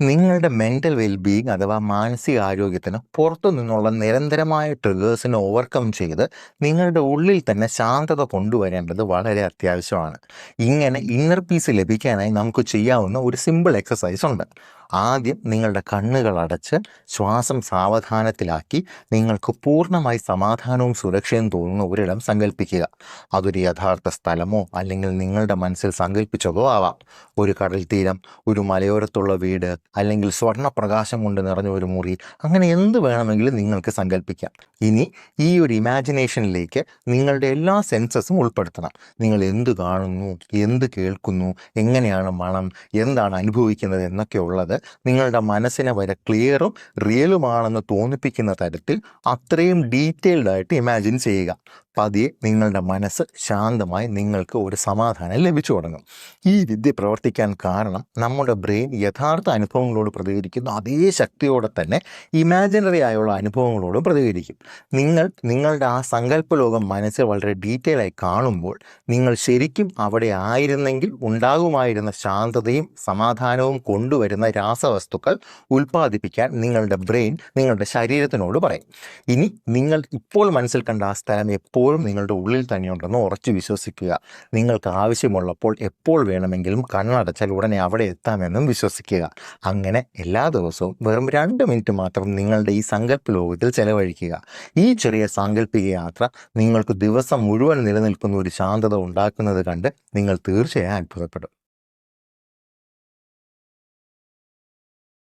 നിങ്ങളുടെ mental wellbeing അഥവാ മാനസികാരോഗ്യത്തിന് പുറത്തു നിന്നുള്ള നിരന്തരമായ ട്രിഗേഴ്സിനെ ഓവർകം ചെയ്ത് നിങ്ങളുടെ ഉള്ളിൽ തന്നെ ശാന്തത കൊണ്ടുവരേണ്ടത് വളരെ അത്യാവശ്യമാണ്. ഇങ്ങനെ ഇന്നർ പീസ് ലഭിക്കാനായി നമുക്ക് ചെയ്യാവുന്ന ഒരു സിമ്പിൾ എക്സസൈസ് ഉണ്ട്. ആദ്യം നിങ്ങളുടെ കണ്ണുകൾ അടച്ച് ശ്വാസം സാവധാനത്തിലാക്കി നിങ്ങൾക്ക് പൂർണമായി സമാധാനവും സുരക്ഷയും തോന്നുന്ന ഒരിടം സങ്കല്പിക്കുക അതൊരു യഥാർത്ഥ സ്ഥലമോ അല്ലെങ്കിൽ നിങ്ങളുടെ മനസ്സിൽ സങ്കല്പിച്ചതോ ആവാം. ഒരു കടൽ തീരം ഒരു മലയോരത്തുള്ള വീട് അല്ലെങ്കിൽ സ്വർണപ്രകാശം കൊണ്ട് നിറഞ്ഞ ഒരു മുറി അങ്ങനെ എന്ത് വേണമെങ്കിലും നിങ്ങൾക്ക് സങ്കല്പിക്കാം ഇനി ഈ ഒരു ഇമാജിനേഷനിലേക്ക് നിങ്ങളുടെ എല്ലാ സെൻസസും ഉൾപ്പെടുത്തണം. നിങ്ങൾ എന്ത് കാണുന്നു എന്ത് കേൾക്കുന്നു എങ്ങനെയാണ് മണം എന്താണ് അനുഭവിക്കുന്നത് എന്നൊക്കെ ഉള്ളത് നിങ്ങളുടെ മനസ്സിനെ വരെ ക്ലിയറും റിയലുമാണെന്ന് തോന്നിപ്പിക്കുന്ന തരത്തിൽ അത്രയും ഡീറ്റെയിൽഡായിട്ട് ഇമാജിൻ ചെയ്യുക. പതിയെ നിങ്ങളുടെ മനസ്സ് ശാന്തമായി നിങ്ങൾക്ക് ഒരു സമാധാനം ലഭിച്ചു തുടങ്ങും. ഈ വിദ്യ പ്രവർത്തിക്കാൻ കാരണം നമ്മുടെ ബ്രെയിൻ യഥാർത്ഥ അനുഭവങ്ങളോട് പ്രതികരിക്കുന്ന. അതേ ശക്തിയോടെ തന്നെ ഇമാജിനറി ആയുള്ള അനുഭവങ്ങളോടും പ്രതികരിക്കും. നിങ്ങൾ നിങ്ങളുടെ ആ സങ്കല്പ ലോകം മനസ്സിൽ വളരെ ഡീറ്റെയിൽ ആയി കാണുമ്പോൾ നിങ്ങൾ ശരിക്കും അവിടെ ആയിരുന്നെങ്കിൽ ഉണ്ടാകുമായിരുന്ന ശാന്തതയും സമാധാനവും കൊണ്ടുവരുന്ന രാസവസ്തുക്കൾ ഉൽപ്പാദിപ്പിക്കാൻ നിങ്ങളുടെ ബ്രെയിൻ നിങ്ങളുടെ ശരീരത്തിനോട് പറയും. ഇനി നിങ്ങൾ ഇപ്പോൾ മനസ്സിൽ കണ്ട ആ സ്ഥലം എപ്പോഴും നിങ്ങളുടെ ഉള്ളിൽ തന്നെയുണ്ടെന്ന് ഉറച്ചു വിശ്വസിക്കുക. നിങ്ങൾക്ക് ആവശ്യമുള്ളപ്പോൾ എപ്പോൾ വേണമെങ്കിലും കണ്ണടച്ചാൽ ഉടനെ അവിടെ എത്താമെന്നും വിശ്വസിക്കുക. അങ്ങനെ എല്ലാ ദിവസവും വെറും രണ്ട് മിനിറ്റ് മാത്രം നിങ്ങളുടെ ഈ സങ്കല്പ ലോകത്തിൽ ചെലവഴിക്കുക. ഈ ചെറിയ സാങ്കല്പിക യാത്ര നിങ്ങൾക്ക് ദിവസം മുഴുവൻ നിലനിൽക്കുന്ന ഒരു ശാന്തത ഉണ്ടാക്കുന്നത് കണ്ട് നിങ്ങൾ തീർച്ചയായും അത്ഭുതപ്പെടും.